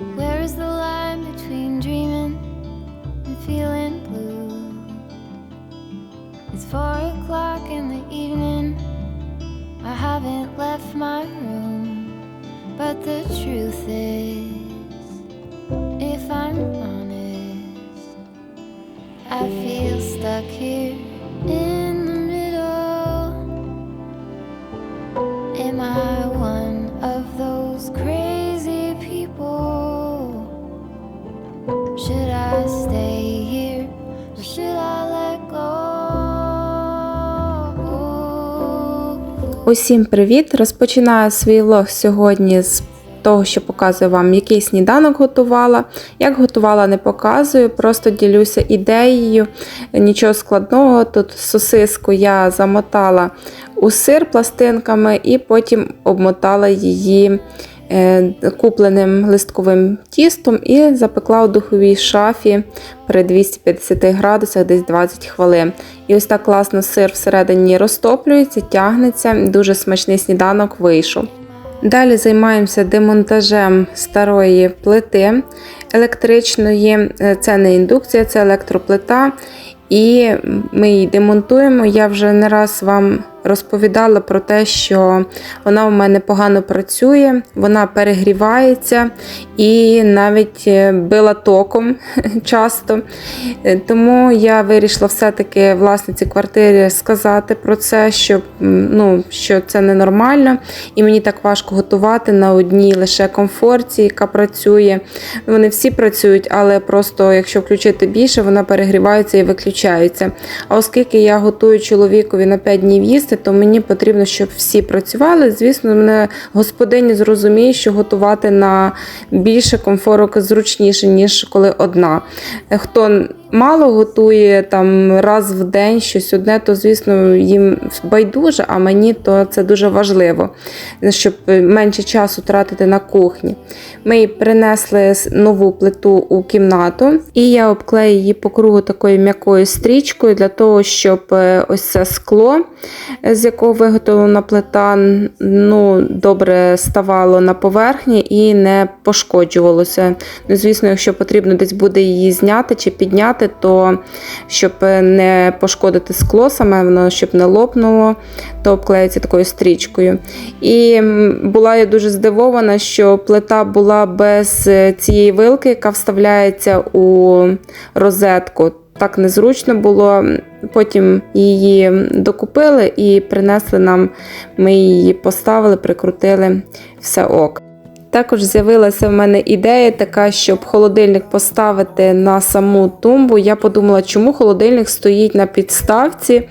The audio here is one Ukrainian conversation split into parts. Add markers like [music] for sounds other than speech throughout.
Where is the line between dreaming and feeling blue? It's four o'clock in the evening. I haven't left my room, but the truth is, if I'm honest, I feel stuck here Усім привіт! Розпочинаю свій влог сьогодні з того, що показую вам, який сніданок готувала. Як готувала, не показую, просто ділюся ідеєю. Нічого складного. Тут сосиску я замотала у сир пластинками і потім обмотала її купленим листковим тістом і запекла у духовій шафі при 250 градусах десь 20 хвилин. І ось так класно сир всередині розтоплюється, тягнеться. Дуже смачний сніданок вийшов. Далі займаємося демонтажем старої плити електричної. Е, Це не індукція, це електроплита. І ми її демонтуємо. Я вже не раз вам розповідала про те, що вона у мене погано працює, вона перегрівається і навіть е, била током [laughs] часто. Е, Тому я вирішила все-таки власниці квартири сказати про це, що, ну, що це ненормально, і мені так важко готувати на одній лише комфорті, яка працює. Вони всі працюють, але просто якщо включити більше, вона перегрівається і виключається. А оскільки я готую чоловікові на 5 днів їсти, то мені потрібно, щоб всі працювали. Звісно, мене господині зрозуміє, що готувати на більше комфорок зручніше, ніж коли одна. Е, Хто мало готує там раз в день щось одне, то звісно їм байдуже, а мені то це дуже важливо, щоб менше часу тратити на кухні. Ми принесли нову плиту у кімнату, і я обклею її по кругу такою м'якою стрічкою для того, щоб е, ось це скло, з якого виготовлена плита, ну, добре ставало на поверхні і не пошкоджувалося. Ну, звісно, якщо потрібно десь буде її зняти чи підняти, то щоб не пошкодити скло, саме воно щоб не лопнуло, то обклеюється такою стрічкою. І була я дуже здивована, що плита була без е, цієї вилки, яка вставляється у розетку. Так незручно було. Потім її докупили і принесли нам. Ми її поставили, прикрутили все ок. Також з'явилася в мене ідея така, щоб холодильник поставити на саму тумбу. Я подумала, чому холодильник стоїть на підставці.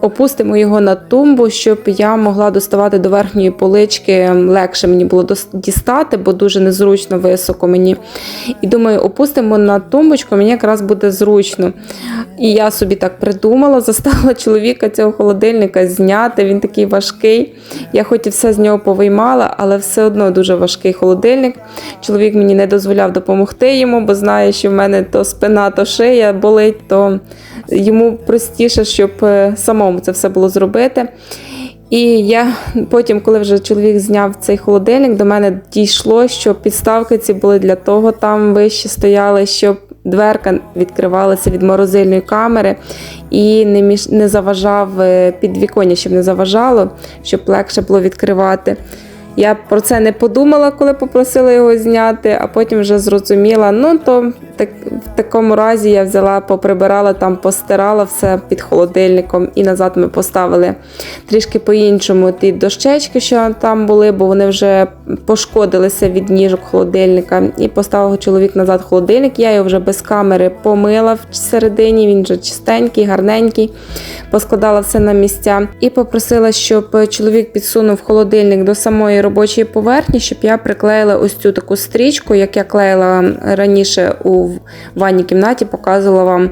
Опустимо його на тумбу, щоб я могла доставати до верхньої полички. Легше мені було дістати, бо дуже незручно високо мені. І думаю, опустимо на тумбочку, мені якраз буде зручно. І я собі так придумала, [laughs] заставила чоловіка цього холодильника зняти. Він такий важкий. Я хоч і все з нього повиймала, але все одно дуже важкий холодильник. Чоловік мені не дозволяв допомогти йому, бо знає, що в мене то спина, то шия болить, то йому простіше, щоб е, самому це все було зробити. І я потім, коли вже чоловік зняв цей холодильник, до мене дійшло, що підставки ці були для того, там вище стояли, щоб дверка відкривалася від морозильної камери і не, між, не заважав е, підвіконня, щоб не заважало, щоб легше було відкривати. Я про це не подумала, коли попросила його зняти, а потім вже зрозуміла. Ну то так, в такому разі я взяла, поприбирала там, постирала все під холодильником і назад ми поставили трішки по-іншому ті дощечки, що там були, бо вони вже пошкодилися від ніжок холодильника. І поставив чоловік назад в холодильник. Я його вже без камери помила всередині, він вже чистенький, гарненький, поскладала все на місця і попросила, щоб чоловік підсунув холодильник до самої робочої поверхні, щоб я приклеїла ось цю таку стрічку, як я клеїла раніше у ванній кімнаті, показувала вам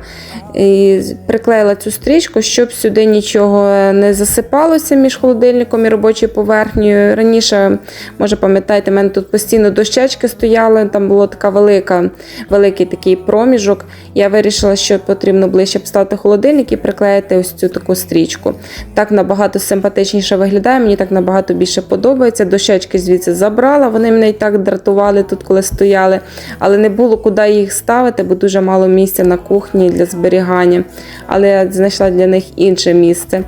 І приклеїла цю стрічку, щоб сюди нічого не засипалося між холодильником і робочою поверхнею. Раніше, може пам'ятаєте, в мене тут постійно дощечки стояли, там була така велика, великий такий проміжок. Я вирішила, що потрібно ближче поставити холодильник і приклеїти ось цю таку стрічку. Так набагато симпатичніше виглядає, мені так набагато більше подобається. Дощечки звідси забрала, вони мене і так дратували тут, коли стояли, але не було куди їх ставити, бо дуже мало місця на кухні для зберігання. Але я знайшла для них інше місце.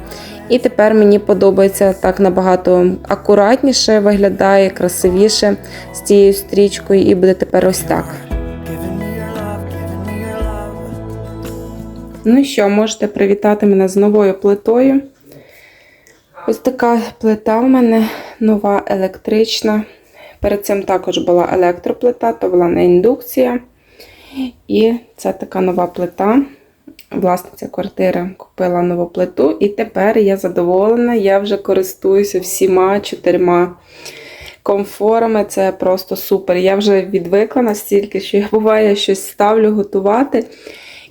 І тепер мені подобається так набагато акуратніше виглядає, красивіше з цією стрічкою, і буде тепер ось так. Ну і що, можете привітати мене з новою плитою. Ось така плита в мене нова електрична. Перед цим також була електроплита, то була не індукція. І це така нова плита. Власниця квартири купила нову плиту, і тепер я задоволена, я вже користуюся всіма чотирма комфорами. Це просто супер. Я вже відвикла настільки, що я буває щось ставлю готувати.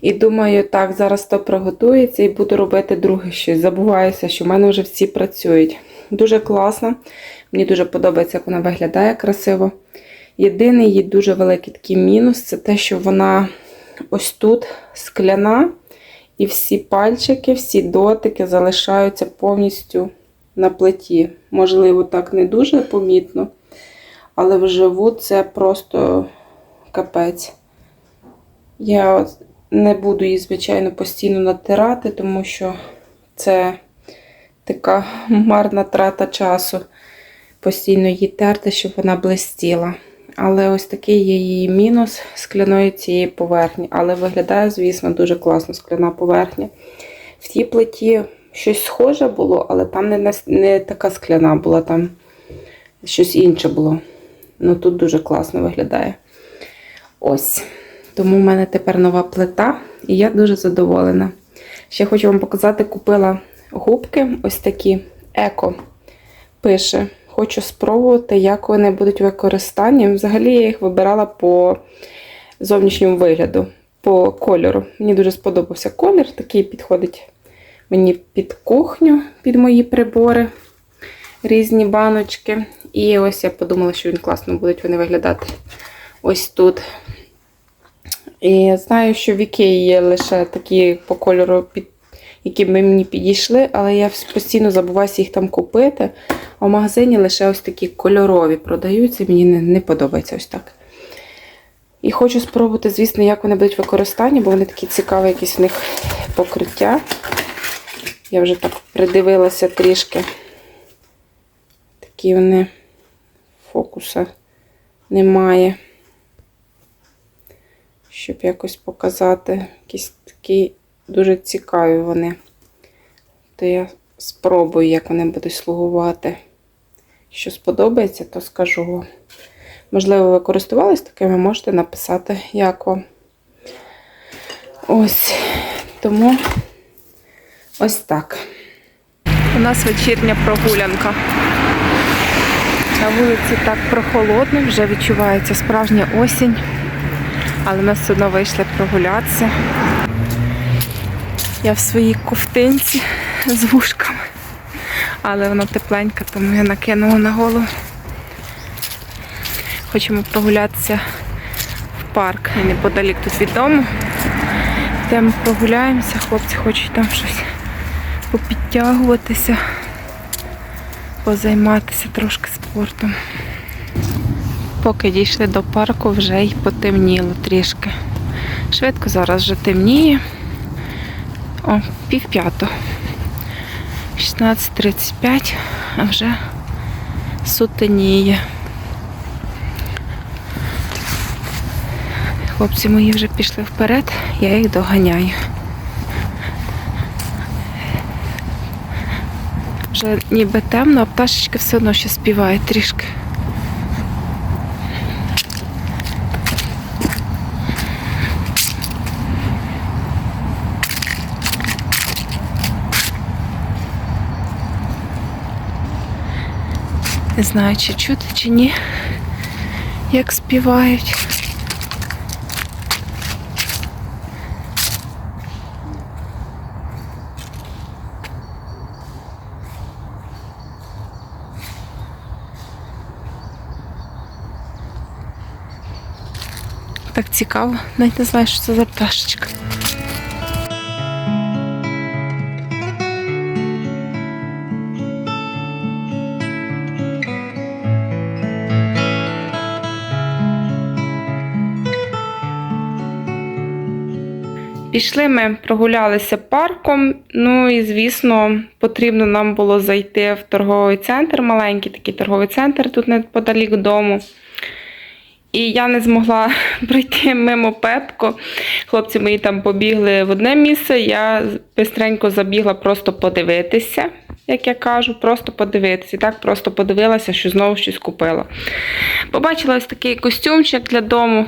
І думаю, так, зараз то приготується і буду робити друге щось. Забуваюся, що в мене вже всі працюють. Дуже класно. Мені дуже подобається, як вона виглядає красиво. Єдиний її дуже великий такий мінус це те, що вона ось тут скляна, і всі пальчики, всі дотики залишаються повністю на плиті. Можливо, так не дуже помітно, але вживу це просто капець. Я не буду її, звичайно, постійно натирати, тому що це така марна трата часу. Постійно її терти, щоб вона блистіла. Але ось такий є її мінус скляної цієї поверхні. Але виглядає, звісно, дуже класно скляна поверхня. В тій плиті щось схоже було, але там не, не така скляна була, там щось інше було. Ну тут дуже класно виглядає. Ось. Тому в мене тепер нова плита, і я дуже задоволена. Ще хочу вам показати, купила губки ось такі еко. Пише, хочу спробувати, як вони будуть в використанні. Взагалі я їх вибирала по зовнішньому вигляду, по кольору. Мені дуже сподобався колір, такий підходить мені під кухню, під мої прибори, різні баночки. І ось я подумала, що він класно будуть вони виглядати ось тут. І знаю, що в Ікеї є лише такі по кольору, під, які б мені підійшли, але я постійно забуваюся їх там купити. А в магазині лише ось такі кольорові продаються, мені не, не подобається ось так. І хочу спробувати, звісно, як вони будуть використані, бо вони такі цікаві, якісь в них покриття. Я вже так придивилася трішки. Такі вони фокуса немає щоб якось показати. Якісь такі дуже цікаві вони. То я спробую, як вони будуть слугувати. Що сподобається, то скажу вам. Можливо, ви користувались такими, можете написати, як вам. Ось. Тому ось так. У нас вечірня прогулянка. На вулиці так прохолодно, вже відчувається справжня осінь. Але ми все одно вийшли прогулятися. Я в своїй ковтинці з вушками. Але вона тепленька, тому я накинула на голову. Хочемо прогулятися в парк і неподалік тут від дому. Йдемо прогуляємося, хлопці хочуть там щось попідтягуватися, позайматися трошки спортом. Поки дійшли до парку, вже й потемніло трішки. Швидко зараз вже темніє. О, пів п'ято. 16.35, а вже сутеніє. Хлопці мої вже пішли вперед, я їх доганяю. Вже ніби темно, а пташечки все одно ще співають трішки. Не знаю, чи чути, чи ні, як співають. Так цікаво, навіть не знаю, що це за пташечка. Пішли ми, прогулялися парком. Ну і звісно, потрібно нам було зайти в торговий центр, маленький такий торговий центр тут неподалік дому. І я не змогла [laughs] пройти мимо Пепко. Хлопці мої там побігли в одне місце. Я бистренько забігла просто подивитися, як я кажу, просто подивитися. І так просто подивилася, що знову щось купила. Побачила ось такий костюмчик для дому.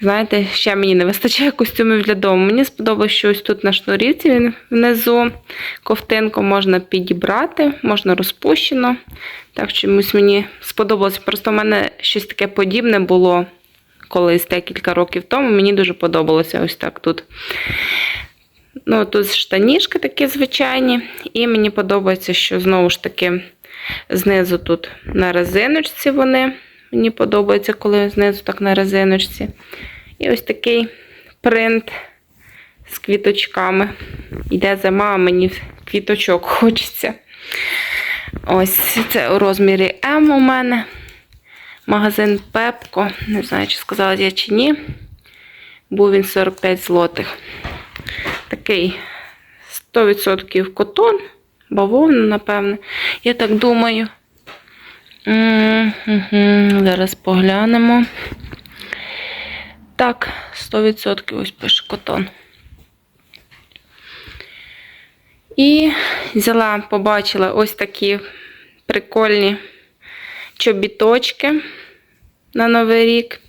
Знаєте, ще мені не вистачає костюмів для дому. Мені сподобалось, що ось тут на шнурівці він внизу ковтинку можна підібрати, можна розпущено. Так чомусь мені сподобалось. Просто в мене щось таке подібне було колись декілька років тому. Мені дуже подобалося ось так тут. Ну, тут штанішки такі звичайні. І мені подобається, що знову ж таки знизу тут на резиночці вони. Мені подобається, коли знизу так на резиночці. І ось такий принт з квіточками. Йде зима, а мені квіточок [laughs] хочеться. Ось це у розмірі М у мене. Магазин Пепко. Не знаю, чи сказала я чи ні. Був він 45 злотих. Такий 100% котон, бавовна, напевне. Я так думаю. Зараз поглянемо. Так, 100% ось пише котон. І взяла, побачила ось такі прикольні чобіточки на Новий рік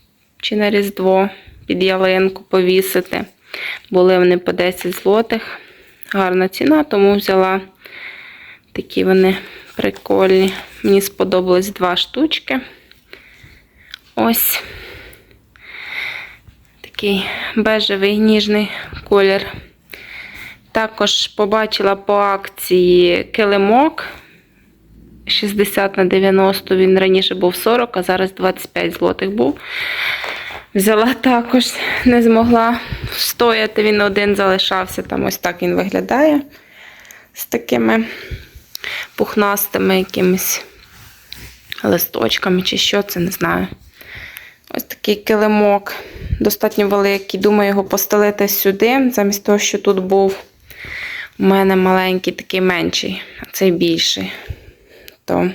чи на Різдво під ялинку повісити. Були вони по 10 злотих. Гарна ціна, тому взяла такі вони прикольні. Мені сподобалось два штучки. Ось такий бежевий ніжний колір. Також побачила по акції килимок 60 на 90. Він раніше був 40, а зараз 25 злотих був. Взяла також, не змогла стояти, він один залишався. Там ось так він виглядає з такими пухнастими якимись листочками чи що, це не знаю. Ось такий килимок, достатньо великий. Думаю, його постелити сюди, замість того, що тут був. У мене маленький, такий менший, а цей більший. То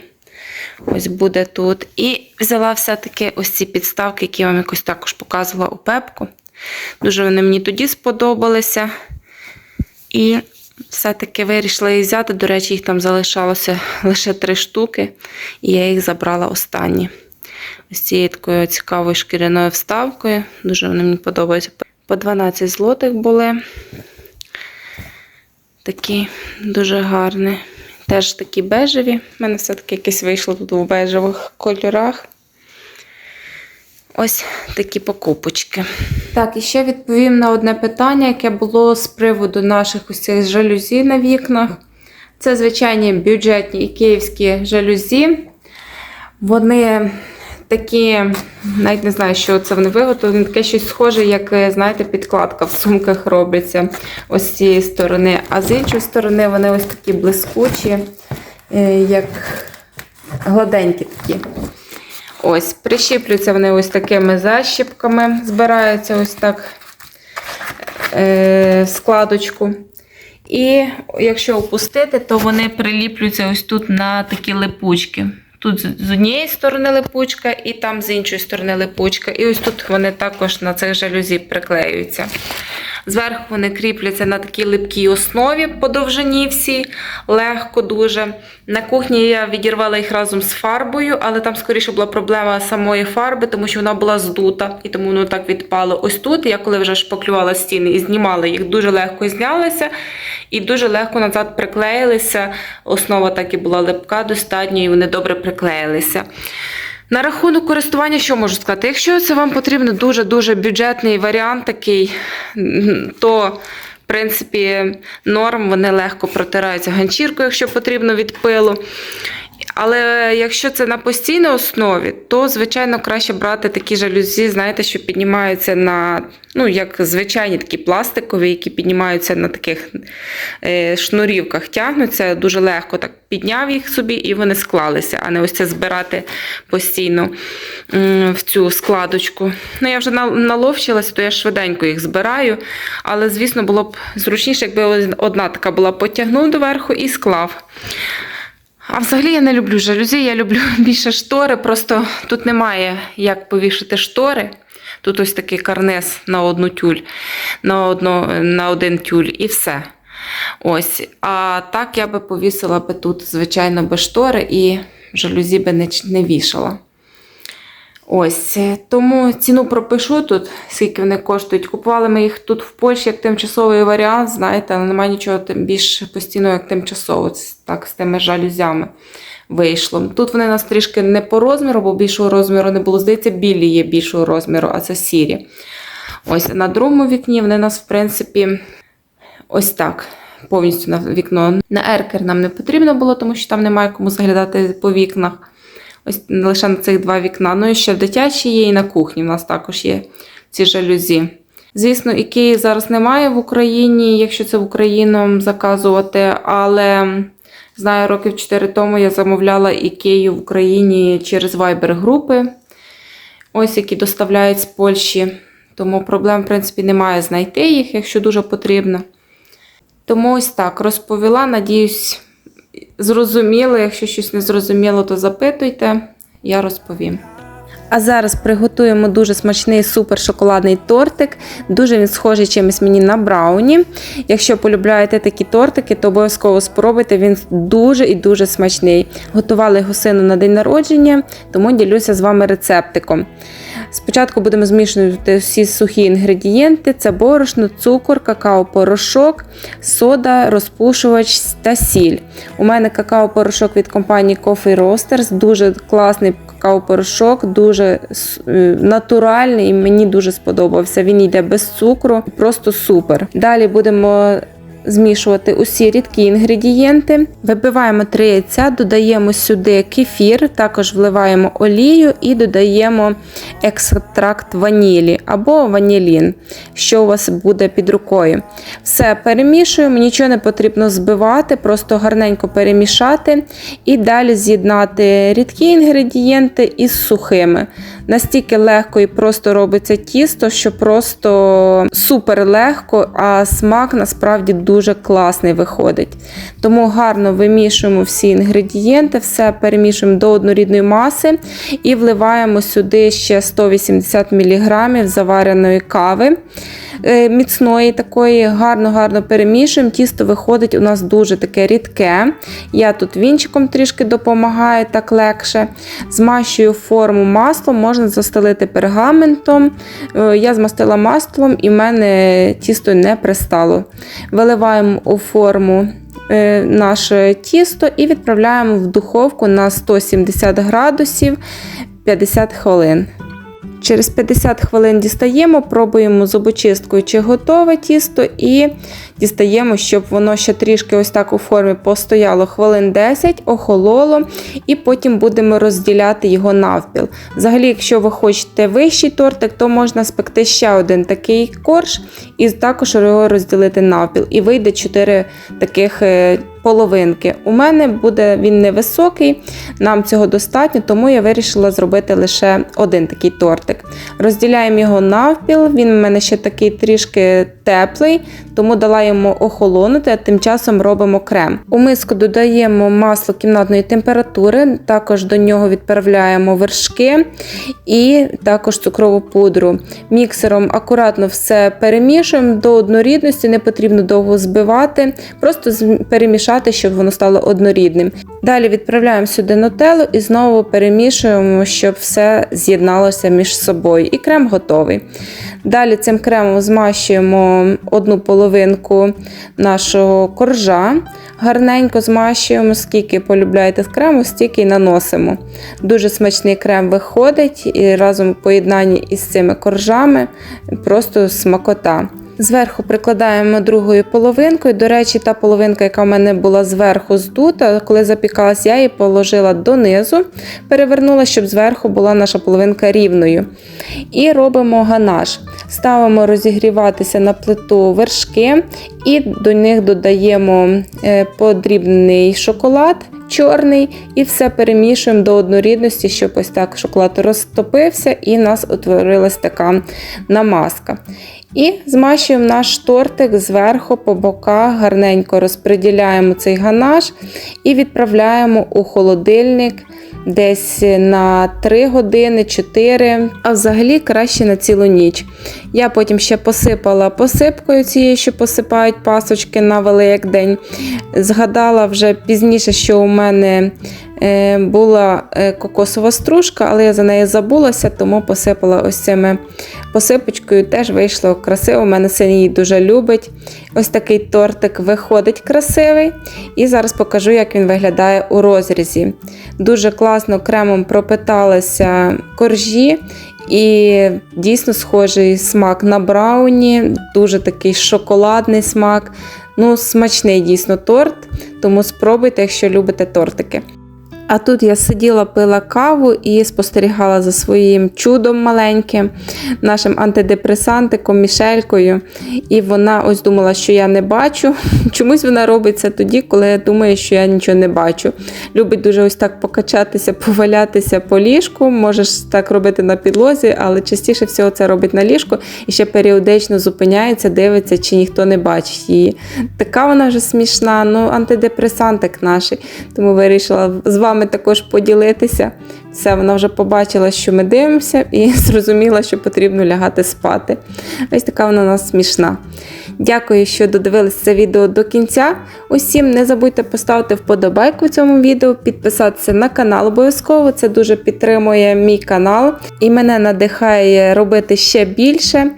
ось буде тут. І взяла все-таки ось ці підставки, які я вам якось також показувала у пепку. Дуже вони мені тоді сподобалися. І все-таки вирішила їх взяти. До речі, їх там залишалося [laughs] лише три штуки, і я їх забрала останні. Ось цією такою цікавою шкіряною вставкою. Дуже вони мені подобаються. По 12 злотих були. Такі дуже гарні. Теж такі бежеві. У мене все-таки якесь вийшло тут у бежевих кольорах. Ось такі покупочки. Так, і ще відповім на одне питання, яке було з приводу наших ось цих жалюзі на вікнах. Це звичайні бюджетні і київські жалюзі. Вони такі, навіть не знаю, що це вони виготовлені, таке щось схоже, як, знаєте, підкладка в сумках робиться ось з цієї сторони. А з іншої сторони вони ось такі блискучі, е, як гладенькі такі. Ось, прищіплюються вони ось такими защіпками, збираються ось так е, складочку. І якщо опустити, то вони приліплюються ось тут на такі липучки. Тут з- однієї сторони липучка, і там з іншої сторони липучка. І ось тут вони також на цих жалюзі приклеюються. Зверху вони кріпляться на такій липкій основі по довжині всі, легко дуже. На кухні я відірвала їх разом з фарбою, але там скоріше була проблема самої фарби, тому що вона була здута, і тому воно так відпало. Ось тут, я коли вже шпаклювала стіни і знімала їх, дуже легко знялися і дуже легко назад приклеїлися. Основа так і була липка, достатньо, і вони добре приклеїлися. На рахунок користування, що можу сказати? Якщо це вам потрібен дуже-дуже бюджетний варіант такий, то, в принципі, норм, вони легко протираються ганчіркою, якщо потрібно від пилу. Але якщо це на постійній основі, то звичайно краще брати такі жалюзі, знаєте, що піднімаються на, ну, як звичайні такі пластикові, які піднімаються на таких е, шнурівках, тягнуться дуже легко. Так підняв їх собі і вони склалися, а не ось це збирати постійно в цю складочку. Ну, я вже наловчилася, то я швиденько їх збираю. Але, звісно, було б зручніше, якби одна така була потягнув доверху і склав. А взагалі я не люблю жалюзі, я люблю [laughs] більше штори, просто тут немає як повішати штори. Тут ось такий карнес на одну тюль, на, одну, на один тюль і все. Ось. А так я би повісила би тут, звичайно, без штори і жалюзі би не, не вішала. Ось, е, тому ціну пропишу тут, скільки вони коштують. Купували ми їх тут в Польщі як тимчасовий варіант, знаєте, але немає нічого тим більш постійного, як тимчасово. Так з тими жалюзями вийшло. Тут вони нас трішки не по розміру, бо більшого розміру не було. Здається, білі є більшого розміру, а це сірі. Ось на другому вікні вони нас, в принципі, ось так. Повністю на вікно. На еркер нам не потрібно було, тому що там немає кому заглядати по вікнах. Ось лише на цих два вікна. Ну і ще в дитячій є, і на кухні в нас також є ці жалюзі. Звісно, ікеї зараз немає в Україні, якщо це в Україну заказувати, але знаю, років 4 тому я замовляла ікею в Україні через Viber групи, ось які доставляють з Польщі. Тому проблем, в принципі, немає знайти їх, якщо дуже потрібно. Тому ось так розповіла. Надіюсь, зрозуміло. Якщо щось не зрозуміло, то запитуйте, я розповім. А зараз приготуємо дуже смачний супер шоколадний тортик. Дуже він схожий чимось мені на брауні. Якщо полюбляєте такі тортики, то обов'язково спробуйте. Він дуже і дуже смачний. Готували його сину на день народження, тому ділюся з вами рецептиком. Спочатку будемо змішувати всі сухі інгредієнти: це борошно, цукор, какао-порошок, сода, розпушувач та сіль. У мене какао-порошок від компанії Coffee Roasters, дуже класний какао-порошок, дуже е, натуральний і мені дуже сподобався. Він йде без цукру, просто супер. Далі будемо змішувати усі рідкі інгредієнти. Вибиваємо 3 яйця, додаємо сюди кефір, також вливаємо олію і додаємо екстракт ванілі або ванілін, що у вас буде під рукою. Все перемішуємо, нічого не потрібно збивати, просто гарненько перемішати і далі з'єднати рідкі інгредієнти із сухими. Настільки легко і просто робиться тісто, що просто супер легко, а смак насправді дуже класний виходить. Тому гарно вимішуємо всі інгредієнти, все перемішуємо до однорідної маси і вливаємо сюди ще 180 мг завареної кави е, міцної такої, гарно-гарно перемішуємо. Тісто виходить у нас дуже таке рідке. Я тут вінчиком трішки допомагаю, так легше. Змащую форму маслом, можна застелити пергаментом. Е, Я змастила маслом і в мене тісто не пристало. Виливаємо у форму е, наше тісто і відправляємо в духовку на 170 градусів 50 хвилин. Через 50 хвилин дістаємо, пробуємо зубочисткою, чи готове тісто, і дістаємо, щоб воно ще трішки ось так у формі постояло хвилин 10, охололо, і потім будемо розділяти його навпіл. Взагалі, якщо ви хочете вищий тортик, то можна спекти ще один такий корж і також його розділити навпіл. І вийде 4 таких е, половинки. У мене буде він невисокий, нам цього достатньо, тому я вирішила зробити лише один такий тортик. Розділяємо його навпіл, він у мене ще такий трішки теплий, тому дала йому охолонути, а тим часом робимо крем. У миску додаємо масло кімнатної температури, також до нього відправляємо вершки і також цукрову пудру. Міксером акуратно все перемішуємо до однорідності, не потрібно довго збивати, просто з- перемішати, щоб воно стало однорідним. Далі відправляємо сюди нутеллу і знову перемішуємо, щоб все з'єдналося між собою. І крем готовий. Далі цим кремом змащуємо одну половинку нашого коржа. Гарненько змащуємо, скільки полюбляєте з крему, стільки й наносимо. Дуже смачний крем виходить і разом в поєднанні із цими коржами просто смакота. Зверху прикладаємо другою половинкою. До речі, та половинка, яка в мене була зверху здута, коли запікалась, я її положила донизу, перевернула, щоб зверху була наша половинка рівною. І робимо ганаш. Ставимо розігріватися на плиту вершки і до них додаємо е, подрібнений шоколад чорний і все перемішуємо до однорідності, щоб ось так шоколад розтопився і в нас утворилась така намазка. І змащуємо наш тортик зверху по боках, гарненько розподіляємо цей ганаш і відправляємо у холодильник десь на 3 години, 4, а взагалі краще на цілу ніч. Я потім ще посипала посипкою цією, що посипають пасочки на Великдень. Згадала вже пізніше, що у мене була е, кокосова стружка, але я за неї забулася, тому посипала ось цими посипочкою. Теж вийшло красиво. У мене син її дуже любить. Ось такий тортик виходить красивий. І зараз покажу, як він виглядає у розрізі. Дуже класно кремом пропиталися коржі. І дійсно схожий смак на брауні, дуже такий шоколадний смак. Ну, смачний дійсно торт, тому спробуйте, якщо любите тортики. А тут я сиділа, пила каву і спостерігала за своїм чудом маленьким, нашим антидепресантиком, мішелькою. І вона ось думала, що я не бачу. [laughs] Чомусь вона робить це тоді, коли я думаю, що я нічого не бачу. Любить дуже ось так покачатися, повалятися по ліжку. Можеш так робити на підлозі, але частіше всього це робить на ліжку і ще періодично зупиняється, дивиться, чи ніхто не бачить її. Така вона вже смішна, ну антидепресантик наш. Тому вирішила з вами також поділитися. Все, вона вже побачила, що ми дивимося, і [laughs] зрозуміла, що потрібно лягати спати. Ось така вона у нас смішна. Дякую, що додивилися це відео до кінця. Усім не забудьте поставити вподобайку цьому відео, підписатися на канал обов'язково. Це дуже підтримує мій канал і мене надихає робити ще більше.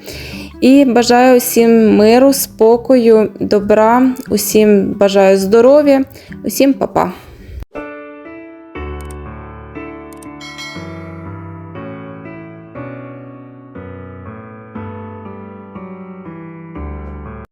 І бажаю усім миру, спокою, добра, усім бажаю здоров'я, усім па-па.